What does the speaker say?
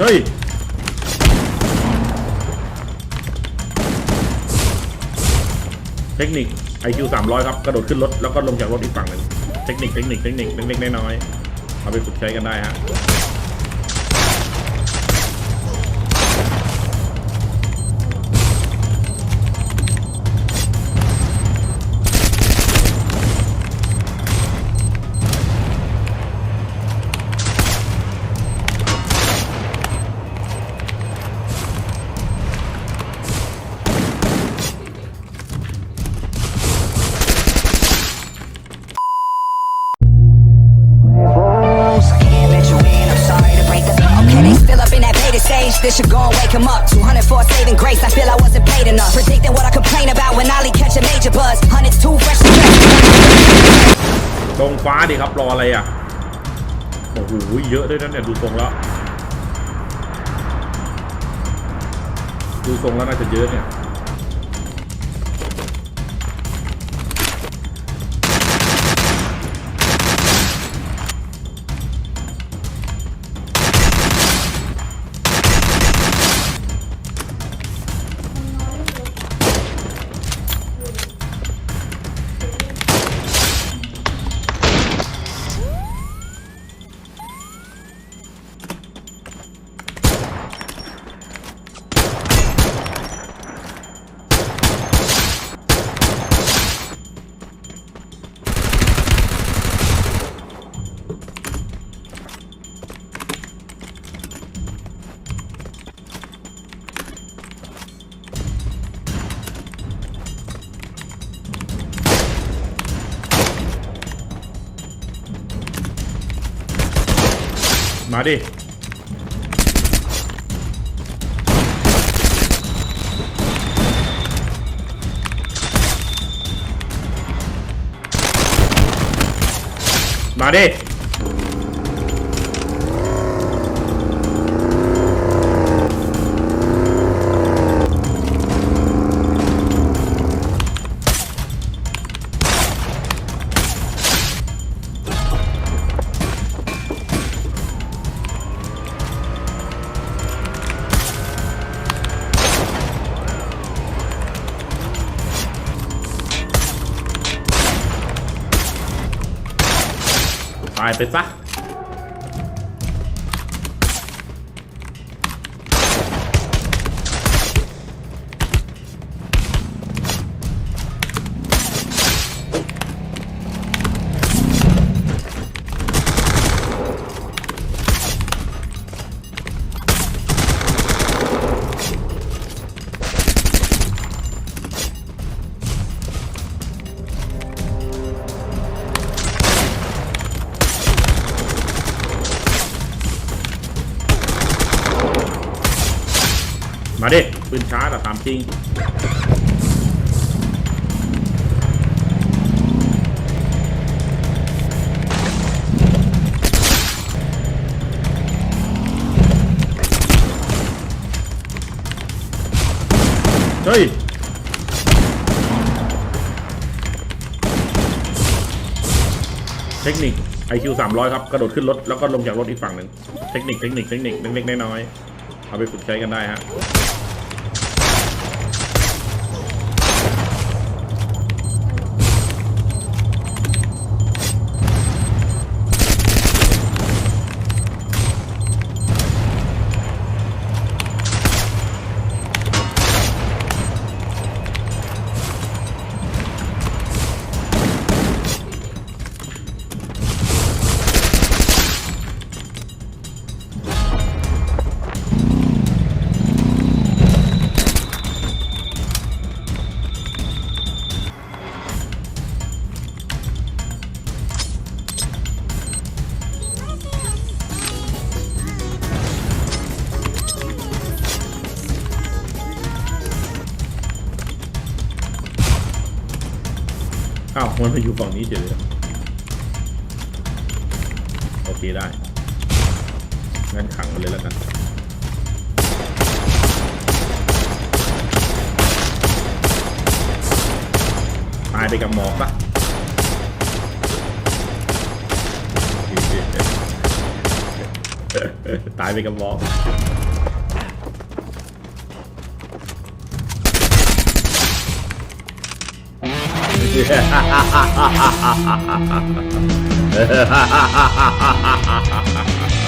เฮ้ยเทคนิค IQ 300 ครับ กระโดดขึ้นรถ แล้วก็ลงจากรถอีกฝั่งหนึ่งเทคนิคเทคนิคเทคนิคเล็กๆน้อยๆเอาไปฝึกใช้กันได้ฮะ age, This should go and wake him up. 200 for saving grace. I feel I wasn't paid enough. Predicting what I complain about when Ollie catch a major buzz. Hundreds too fresh to ตรงฟ้าดิครับรออะไรอะ โอ้โหเยอะด้วยนะเนี่ยดูทรงแล้ว ดูทรงแล้วน่าจะเยอะเนี่ย มาดิ มาดิายไปซะ มาดิปืนช้าแต่ตามจริงเฮ้ยเทคนิค IQ 300 ครับ กระโดดขึ้นรถ แล้วก็ลงจากรถอีกฝั่งหนึ่ง เทคนิค เทคนิค เทคนิค เล็กๆน้อยๆ เอาไปฝึกใช้กันได้ฮะ อ้าวมันมาอยู่ฝั่งนี้เฉยเลยโอเคได้ งั้นขังมันเลยแล้วกัน ตายไปกับหมอกปะตายไปกับบอก Yeah.